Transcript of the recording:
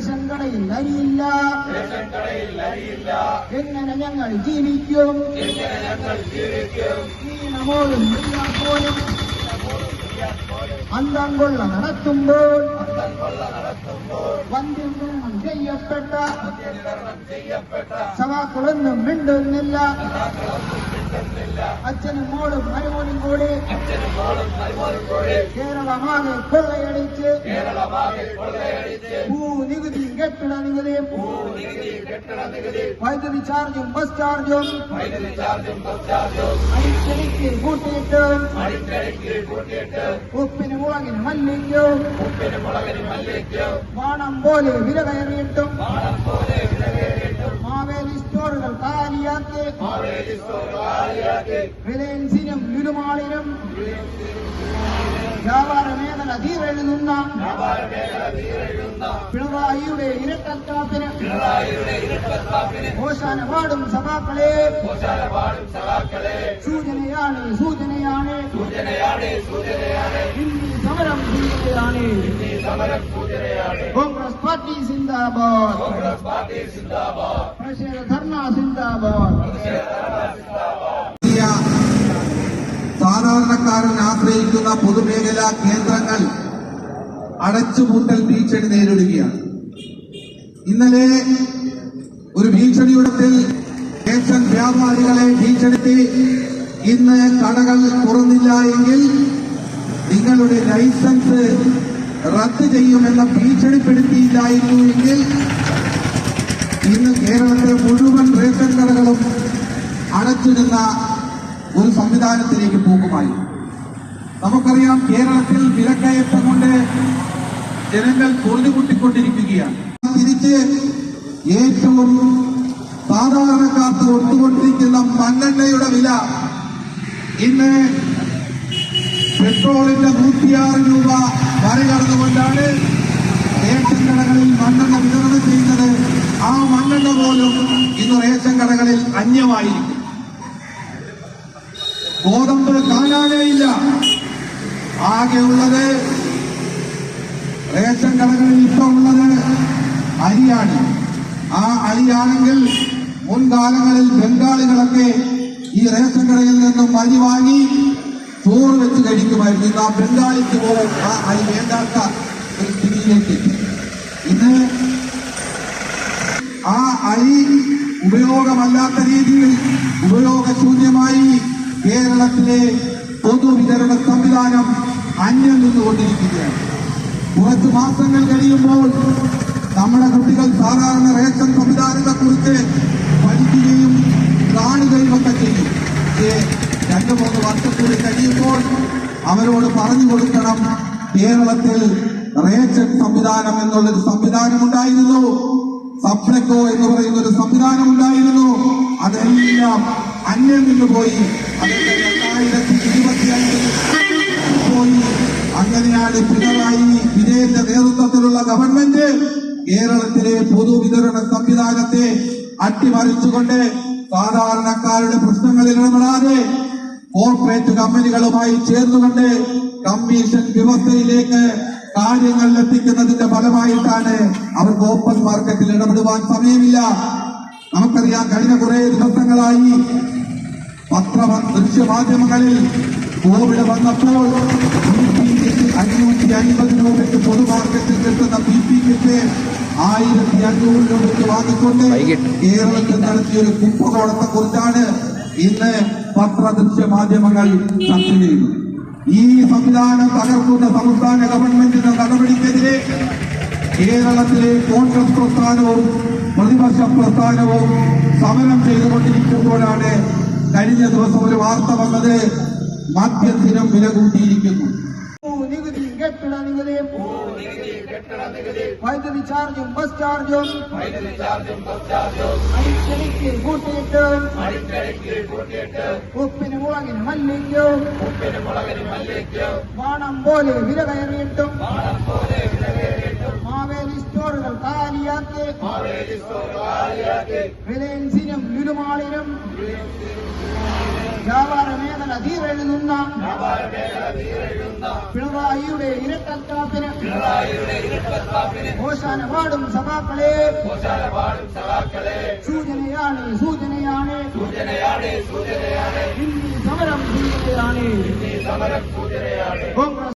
Ration അരിയില്ല. എങ്ങനെ ഞങ്ങൾ ജീവിക്കും? ഈണമോടും പോലും അന്തം കൊള്ള നടത്തുമ്പോൾ വന്ധ്യനിർണം ചെയ്യപ്പെട്ട സഭാക്കളൊന്നും മിണ്ടുന്നില്ല. അച്ഛനും മോളും മരുമോനും കൂടി കേരളമാകെ കൊള്ളയടിച്ച് ഭൂനികുതി കെട്ടിട നികുതിയും വൈദ്യുതി ചാർജും ബസ് ചാർജും. അടിച്ചടിക്ക് കൂട്ടിയിട്ട്. ഉപ്പിന് മുളകിന് മല്ലിക്കും. വാണം പോലെ വില കയറിയിട്ടും. മാവേലി സ്റ്റോറുകൾ കാലിയാക്കി. റിലയൻസിനും ലുലുമാളിനും വ്യാപാര മേഖല തീരെഴുതുന്ന പിണറായിയുടെ ഇരട്ടക്കാപ്പിന് ഓശാനപാടും സഭാക്കളെ സൂചനയാണ് സൂചനയാണ്. ഹിന്ദി സമരം സൂചനയാണ്. കോൺഗ്രസ് പാർട്ടി സിന്ദാബാദ്. പ്രതിഷേധ ധർണ സിന്ദാബാദ്. വലിയ സാധാരണക്കാരൻ ആശ്രയിക്കുന്ന പൊതുമേഖലാ കേന്ദ്രങ്ങൾ അടച്ചുപൂട്ടൽ ഭീഷണി നേരിടുകയാണ്. ഇന്നലെ ഒരു ഭീഷണിയുടത്തിൽ വ്യാപാരികളെ ഭീഷണിത്തി ഇന്ന് കടകൾ തുറന്നില്ല എങ്കിൽ നിങ്ങളുടെ ലൈസൻസ് റദ്ദ് ചെയ്യുമെന്ന ഭീഷണിപ്പെടുത്തിയില്ലായിരുന്നു എങ്കിൽ ഇന്ന് കേരളത്തിലെ മുഴുവൻ റേഷൻ കടകളും അടച്ചിടുന്ന ഒരു സംവിധാനത്തിലേക്ക് പോകുമായി നമുക്കറിയാം കേരളത്തിൽ വിലക്കയറ്റം കൊണ്ട് ജനങ്ങൾ പൊറുതിമുട്ടിക്കൊണ്ടിരിക്കുകയാണ് തിരിച്ച് ഏറ്റവും സാധാരണക്കാർക്ക് ഒത്തുകൊണ്ടിരിക്കുന്ന മണ്ണെണ്ണയുടെ വില ഇന്ന് പെട്രോളിന്റെ നൂറ്റിയാറ് രൂപ മറികടന്നുകൊണ്ടാണ് റേഷൻ കടകളിൽ മണ്ണെണ്ണ വിതരണം ചെയ്യുന്നത്. ആ മണ്ണെണ്ണ പോലും ഇന്ന് റേഷൻ കടകളിൽ അന്യമായിരിക്കും. ഗോതമ്പ് കാണാനേ ഇല്ല. ആകെയുള്ളത് റേഷൻ കടകളിൽ ഇപ്പൊ ഉള്ളത് അരിയാണ് ആ അരിയാണെങ്കിൽ മുൻകാലങ്ങളിൽ ബംഗാളികളൊക്കെ ഈ റേഷൻ കടയിൽ നിന്നും അരി വാങ്ങി ചോറ് വെച്ച് കഴിക്കുമായിരുന്നു ഇന്ന് ആ ബംഗാളിക്ക് പോലും ആ അരി വേണ്ടാത്ത ഒരു സ്ഥിതിയിലേക്ക്. ഇന്ന് ആ അരി ഉപയോഗമല്ലാത്ത രീതിയിൽ ഉപയോഗശൂന്യമായി കേരളത്തിലെ പൊതുവിതരണ സംവിധാനം അന്യം നിന്നുകൊണ്ടിരിക്കുകയാണ്. കുറച്ച് മാസങ്ങൾ കഴിയുമ്പോൾ നമ്മുടെ കുട്ടികൾ സാധാരണ റേഷൻ സംവിധാനത്തെ കുറിച്ച് പഠിക്കുകയും കാണുകയും ഒക്കെ ചെയ്യും രണ്ടു മൂന്ന് വർഷത്തിൽ കഴിയുമ്പോൾ അവരോട് പറഞ്ഞു കൊടുക്കണം കേരളത്തിൽ റേഷൻ സംവിധാനം എന്നുള്ളൊരു സംവിധാനം ഉണ്ടായിരുന്നു. സപ്ലക്കോ എന്ന് പറയുന്ന ഒരു സംവിധാനം ഉണ്ടായിരുന്നു. അതെല്ലാം അന്യം നിന്ന് പോയി അതൊക്കെ രണ്ടായിരത്തി ഇരുപത്തിയഞ്ചിൽ അങ്ങനെയാണ് പിണറായി വിജയന്റെ നേതൃത്വത്തിലുള്ള ഗവൺമെന്റ് കേരളത്തിലെ പൊതുവിതരണ സംവിധാനത്തെ അട്ടിമറിച്ചുകൊണ്ട് സാധാരണക്കാരുടെ പ്രശ്നങ്ങളിൽ ഇടപെടാതെ കോർപ്പറേറ്റ് കമ്പനികളുമായി ചേർന്നുകൊണ്ട് കമ്മീഷൻ വ്യവസ്ഥയിലേക്ക് കാര്യങ്ങൾ എത്തിക്കുന്നതിന്റെ ഫലമായിട്ടാണ് അവർക്ക് ഓപ്പൺ മാർക്കറ്റിൽ ഇടപെടുവാൻ സമയമില്ല. നമുക്കറിയാം കഴിഞ്ഞ കുറെ ദിവസങ്ങളായി പത്ര ദൃശ്യമാധ്യമങ്ങളിൽ കോവിഡ് വന്നപ്പോൾ അഞ്ഞൂറ്റി അൻപത് രൂപയ്ക്ക് പൊതുമാർക്കറ്റിൽ കിട്ടുന്ന ബി പി കിറ്റ് ആയിരത്തി അഞ്ഞൂറ് രൂപയ്ക്ക് വാങ്ങിക്കൊണ്ട് കേരളത്തിൽ നടത്തിയൊരു കുംഭകോണത്തെ കുറിച്ചാണ് ഇന്ന് പത്രദൃശ്യ മാധ്യമങ്ങൾ ചർച്ച ചെയ്യുന്നത്. ഈ സംവിധാനം തകർക്കുന്ന സംസ്ഥാന ഗവൺമെന്റിന്റെ നടപടിക്കെതിരെ കേരളത്തിലെ കോൺഗ്രസ് പ്രസ്ഥാനവും പ്രതിപക്ഷ പ്രസ്ഥാനവും സമരം ചെയ്തുകൊണ്ടിരിക്കുമ്പോഴാണ് കഴിഞ്ഞ ദിവസം ഒരു വാർത്ത വന്നത് മദ്യത്തിനും വില കൂട്ടിയിരിക്കുന്നു. കെട്ടിട നികുതിയും വൈദ്യുതി ചാർജും ബസ് ചാർജും. അടിക്കടിക്ക് കൂട്ടിയിട്ട്. ഉപ്പിന് മുളകിന് മല്ലിക്കും. വാണം പോലെ വില കയറിയിട്ടും. മാവേലി സ്റ്റോറുകൾ കാലിയാക്കി. റിലയൻസിനും ലുലുമാളിനും. വ്യാപാര മേഖല തീരെഴുതുന്ന പിണറായിയുടെ ഇരട്ടത്താപ്പിന് ഓശാന പാടും സഭാക്കളെ സൂചനയാണ് സൂചനയാണ്. ഹിന്ദി സമരം സൂചനയാണ്. കോൺഗ്രസ്